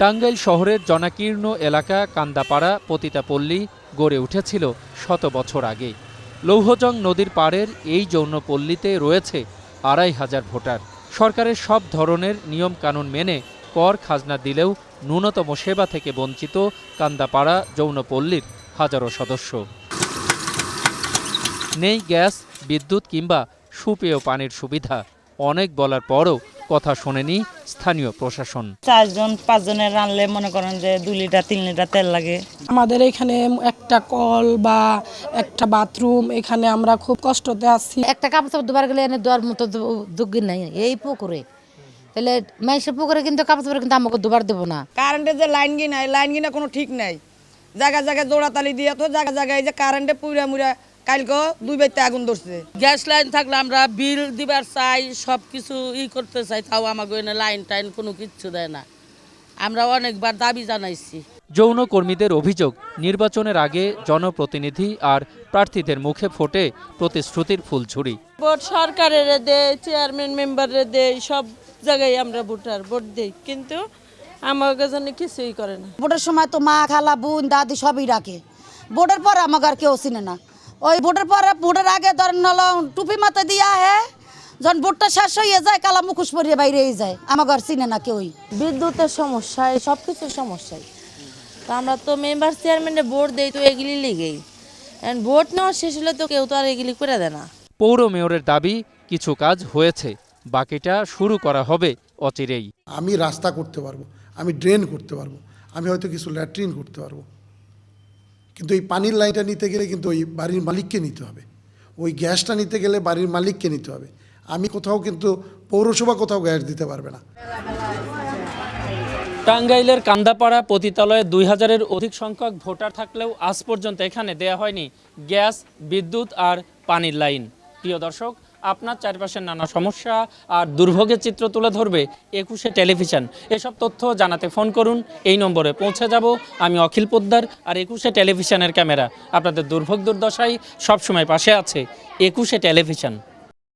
টাঙ্গাইল শহরের জনাকীর্ণ এলাকা কান্দাপাড়া, পতিতাপল্লী গড়ে উঠেছিল শত বছর আগে। লৌহজং নদীর পাড়ের এই যৌনপল্লীতে রয়েছে আড়াই হাজার ভোটার। সরকারের সব ধরনের নিয়মকানুন মেনে কর খাজনা দিলেও ন্যূনতম সেবা থেকে বঞ্চিত কান্দাপাড়া যৌনপল্লীর হাজারো সদস্য। নেই গ্যাস, বিদ্যুৎ কিংবা সুপেয় পানির সুবিধা। অনেক বলার পরও কথা শোনেনি স্থানীয় প্রশাসন। চারজন পাঁচজনের রানলে মনে করেন যে দুই লিটার তিন লিটার তেল লাগে। আমাদের এখানে একটা কল বা একটা বাথরুম এখানে আমরা খুব কষ্টতে আছি। একটা কাপড় চাপড় দুবার গেলে এনে দেওয়ার মতো দুগ্গি নাই এই পুকুরে। তাহলে মাইসের পুকুরে কিন্তু কাপড় চাপড় কিন্তু আমাকে দুবার দেবো না। কারেন্টের যে লাইন গিয়ে নাই লাইন গিনা কোনো ঠিক নাই। জায়গা জায়গায় জোড়াতালি দিয়ে তো জায়গা জায়গায় যে কারেন্টে পুরা মুড়া কালকে দুই বাইতে আগুন ধরছে। গ্যাস লাইন থাকলে আমরা বিল দিবার চাই সব কিছু ই করতে চাই তাও আমাকে এনে লাইন টাইন কোনো কিচ্ছু দেয় না। আমরা অনেকবার দাবি জানাইছি। যৌন কর্মীদের অভিযোগ নির্বাচনের আগে জনপ্রতিনিধি আর প্রার্থীদের মুখে ফোটে প্রতিশ্রুতির ফুল ফুলঝুরি। ভোট সরকারের দেয় চেয়ারম্যান মেম্বারের দেয় সব জায়গায় আমরা ভোটার ভোট দেই। কিন্তু আমাকে জন্য কিছুই করে না। ভোটের সময় তো মা খালা বোন দাদি সবই রাখে। ভোটের পর আমাকে আর কেউ চিনে না। ওই ভোটের পরে ভোটের আগে ধরেন হলো টুপি মাথা দিয়া হে যখন ভোটটা শেষ হয়ে যায় কালা মুখোশ পরিয়ে বাইরেই যায়। আমাকে আর চিনে না কেউই। বিদ্যুতের সমস্যায় সব কিছুর সমস্যায় তো আমরা তো মেম্বার চেয়ারম্যানে ভোট দেই তো এগুলি লেগেই। ভোট নেওয়া শেষ হলে তো কেউ তো আর এগুলি করে দেয় না। পৌর মেয়রের দাবি কিছু কাজ হয়েছে। বাকিটা শুরু করা হবে অচিরেই। আমি রাস্তা করতে পারব আমি ড্রেন করতে পারব আমি হয়তো কিছু ল্যাট্রিন করতে পারব। কিন্তু এই পানির লাইনটা নিতে গেলে কিন্তু ওই বাড়ির মালিককে নিতে হবে। ওই গ্যাসটা নিতে গেলে বাড়ির মালিককে নিতে হবে। আমি কোথাও কিন্তু পৌরসভা কোথাও গ্যাস দিতে পারবে না। টাঙ্গাইলের কান্দাপাড়া পতিতালয়ে দুই হাজারের অধিক সংখ্যক ভোটার থাকলেও আজ পর্যন্ত এখানে দেয়া হয়নি গ্যাস, বিদ্যুৎ আর পানির লাইন। প্রিয় দর্শক আপনার চারপাশের নানা সমস্যা আর দুর্ভোগের চিত্র তুলে ধরবে একুশে টেলিভিশন। এসব তথ্য জানাতে ফোন করুন, এই নম্বরে পৌঁছে যাব। আমি অখিল পোদ্দার আর একুশে টেলিভিশনের ক্যামেরা। আপনাদের দুর্ভোগ দুর্দশায় সবসময় পাশে আছে। একুশে টেলিভিশন।